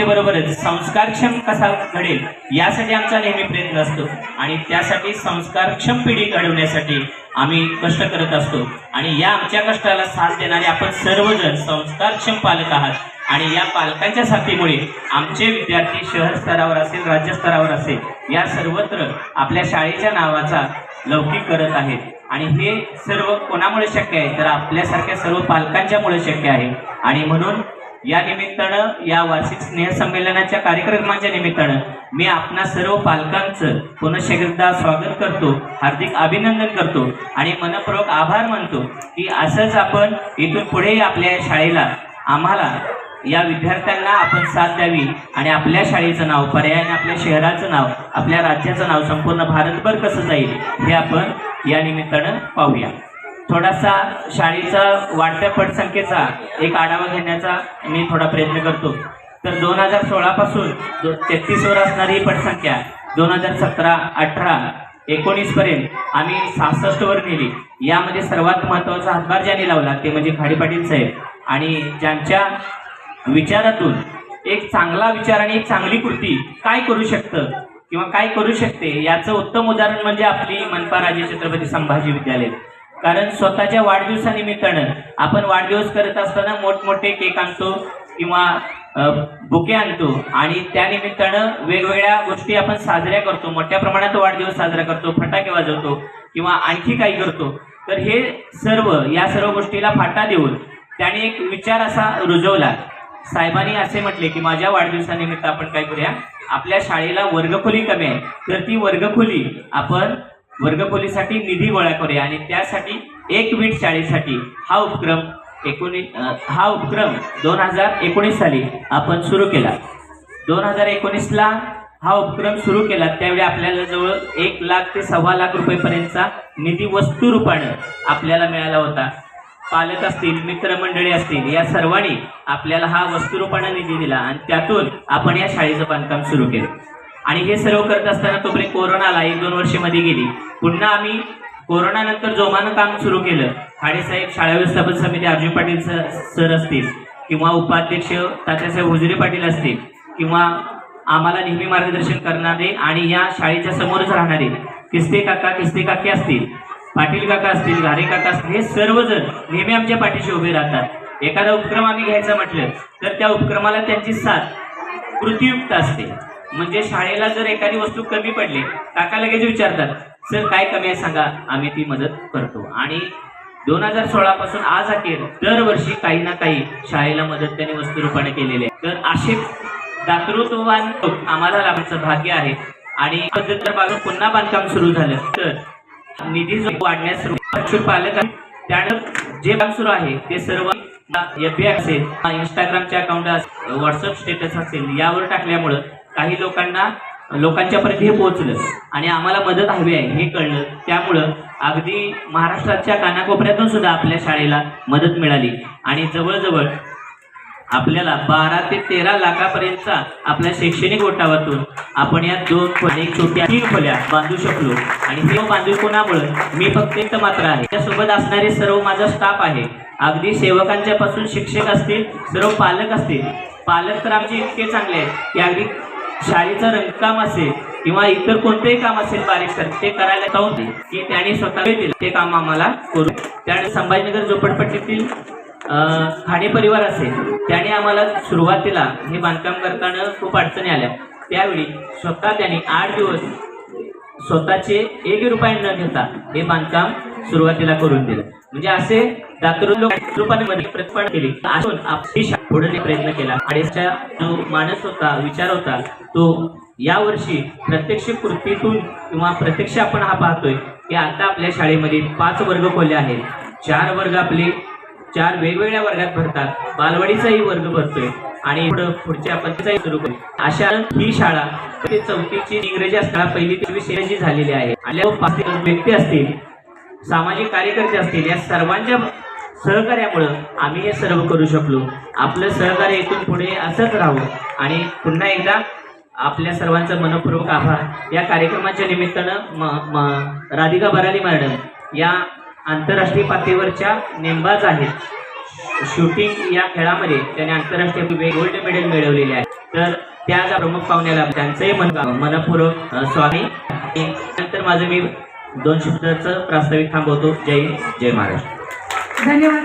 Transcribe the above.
बरोबरच. संस्कारक्षम कसा घडेल यासाठी आमचा नेहमी प्रयत्न असतो. आणि त्यासाठी संस्कारक्षम पिढी घडवण्यासाठी आम्ही कष्ट करत असतो. आणि या आमच्या कष्टाला साथ देणारे आपण सर्वजण संस्कारक्षम पालक आहात. आणि या पालकांच्या साथीमुळे आमचे विद्यार्थी शहर स्तरावर असेल राज्य स्तरावर असेल या सर्वत्र आपल्या शाळेच्या नावाचा लौकिक करत आहेत. आणि हे सर्व कोणामुळे शक्य आहे? तर आपल्यासारख्या सर्व पालकांच्यामुळे शक्य आहे. आणि म्हणून या निमित्तानं या वार्षिक स्नेहसंमेलनाच्या कार्यक्रमाच्या निमित्तानं मी आपणा सर्व पालकांचं पुनश्च एकदा स्वागत करतो हार्दिक अभिनंदन करतो आणि मनपूर्वक आभार मानतो की असंच आपण इथून पुढेही आपल्या शाळेला आम्हाला या विद्यार्थ्यांना आपण साथ द्यावी आणि आपल्या शाळेचं नाव पर्यायाने आपल्या शहराचं नाव आपल्या राज्याचं नाव संपूर्ण भारतभर कसं जाईल हे आपण या निमित्तानं पाहूया. थोडासा शाळेचा वाढत्या पटसंख्येचा एक आढावा घेण्याचा मी थोडा प्रयत्न करतो. तर दोन हजार सोळापासून दो तेहतीसवर असणारी ही पटसंख्या दोन हजार सतरा अठरा एकोणीसपर्यंत आम्ही सहासष्टवर नेली. यामध्ये सर्वात महत्त्वाचा हातभार ज्यांनी लावला ते म्हणजे खाडी पाटील साहेब. आणि ज्यांच्या विचारातून एक चांगला विचार आणि एक चांगली कृती काय करू शकतं किंवा काय करू शकते याचं उत्तम उदाहरण म्हणजे आपली मनपा राजे छत्रपती संभाजी विद्यालय. कारण स्वतःच्या वाढदिवसानिमित्तानं आपण वाढदिवस करत असताना मोठमोठे केक आणतो किंवा बुके आणतो. आणि त्यानिमित्तानं वेगवेगळ्या गोष्टी आपण साजऱ्या करतो. मोठ्या प्रमाणात वाढदिवस साजरा करतो फटाके वाजवतो किंवा आणखी काही करतो. तर हे सर्व या सर्व गोष्टीला फाटा देऊन त्याने एक विचार असा रुजवला. साहेबांनी असे म्हटले की माझ्या वाढदिवसानिमित्त आपण काय करूया? आपल्या शाळेला वर्गखोली कमी आहे. तर ती वर्गखोली आपण वर्गखोलीसाठी निधी गोळा करूया आणि त्यासाठी एक वीट शाळेसाठी हा उपक्रम एकोणीस हा उपक्रम दोन हजार एकोणीस साली आपण सुरू केला. दोन हजार एकोणीसला हा उपक्रम सुरू केला. त्यावेळी आपल्याला जवळ एक लाख ते सव्वा लाख रुपयेपर्यंतचा निधी वस्तुरूपाने आपल्याला मिळाला होता. पालक असतील मित्रमंडळी असतील या सर्वांनी आपल्याला हा वस्तुरूपाने निधी दिला आणि त्यातून आपण या शाळेचं बांधकाम सुरू केलं. आणि हे सर्व करत असताना तोपर्यंत कोरोना आला एक दोन वर्षे मध्ये गेली. पुन्हा आम्ही कोरोना नंतर जोमानं काम सुरू केलं. खाडेसाहेब शाळा व्यवस्थापन समिती अर्जुन पाटील सर सर असतील किंवा उपाध्यक्ष तात्यासाहेब हुजरे पाटील असतील किंवा आम्हाला नेहमी मार्गदर्शन करणारे आणि या शाळेच्या समोरच राहणारे किस्ते काका किस्ते काकी असतील पाटील काका असतील घारे काका असतील हे सर्वजण नेहमी आमच्या पाठीशी उभे राहतात. एखादा उपक्रम आम्ही घ्यायचा म्हटलं तर त्या उपक्रमाला त्यांची साथ कृतीयुक्त असते. म्हणजे शाळेला जर एखादी वस्तू कमी पडली काका लगेच विचारतात सर काय कमी आहे सांगा आम्ही ती मदत करतो. आणि दोन हजार सोळा पासून आज अखेर दरवर्षी काही ना काही शाळेला मदत त्यांनी वस्तुरूपाने केलेली आहे. तर असे दातृत्ववान आम्हाला लाभण्याचं भाग्य आहे. आणि पद्धत बाजू पुन्हा बांधकाम सुरू झालं. तर निधी जो वाढण्यास पालक आहे, त्यानं जे काम सुरू आहे ते सर्व एफ बी असेल इंस्टाग्रामचे अकाउंट व्हॉट्सअप स्टेटस असेल यावर टाकल्यामुळं काही लोकांना लोकांच्यापर्यंत हे पोहोचलं आणि आम्हाला मदत हवी आहे हे कळलं. त्यामुळं अगदी महाराष्ट्राच्या कानाकोपऱ्यातून सुद्धा आपल्या शाळेला मदत मिळाली. आणि जवळजवळ आपल्याला बारा ते तेरा लाखापर्यंतचा आपल्या शैक्षणिक ओटावातून आपण या दोन खोल्या एक छोट्या तीन खोल्या बांधू शकलो. आणि हे बांधू कोणामुळं? मी फक्त एक मात्र आहे. त्यासोबत असणारे सर्व माझा स्टाफ आहे. अगदी सेवकांच्या पासून शिक्षक असतील सर्व पालक असतील. पालक तर आमचे इतके चांगले आहेत की अगदी शाळेचं रंगकाम असेल किंवा इतर कोणतेही काम असेल बारीक तर ते करायला जाऊन दे. की त्यांनी स्वतः दिलं. ते काम आम्हाला करू. त्याने संभाजीनगर झोपडपट्टीतील खाणे परिवार असेल त्याने आम्हाला सुरुवातीला हे बांधकाम करताना खूप अडचणी आल्या. त्यावेळी स्वतः त्याने आठ दिवस स्वतःचे एक रुपये न घेता हे बांधकाम सुरुवातीला करून दिलं. म्हणजे असे दातृ लोक मध्ये प्रतिपादन केली. असून आपली पुढे प्रयत्न केला. आणि जो मानस होता विचार होता तो यावर्षी प्रत्यक्ष कृतीतून किंवा प्रत्यक्ष आपण हा पाहतोय की आता आपल्या शाळेमध्ये पाच वर्ग खोले आहेत. चार वर्ग आपले चार वेगवेगळ्या वर्गात भरतात. बालवाडीचाही वर्ग भरतोय. आणि पुढं पुढच्या आपण सुरू करू. अशा ही शाळा ते चौथीची इंग्रजी असताना पहिली ते विषयाची झालेली आहे. आणि व्यक्ती असतील सामाजिक कार्यकर्ते असतील या सर्वांच्या सहकार्यामुळं आम्ही हे सर्व करू शकलो. आपलं सहकार्य इथून पुढे असंच राहावं. आणि पुन्हा एकदा आपल्या सर्वांचा मनपूर्वक आभार. या कार्यक्रमाच्या निमित्तानं म म राधिका बराली मॅडम या आंतरराष्ट्रीय पातळीवरच्या नेमबाज आहेत. शूटिंग या खेळामध्ये त्याने आंतरराष्ट्रीय गोल्ड मेडल मिळवलेले आहे तर त्या प्रमुख पाहुण्याला त्यांचंही मन मनपूर्वक स्वामी नंतर माझं मी दोन शब्दाचं प्रास्ताविक थांबवतो. जय हिंद, जय महाराष्ट्र. धन्यवाद.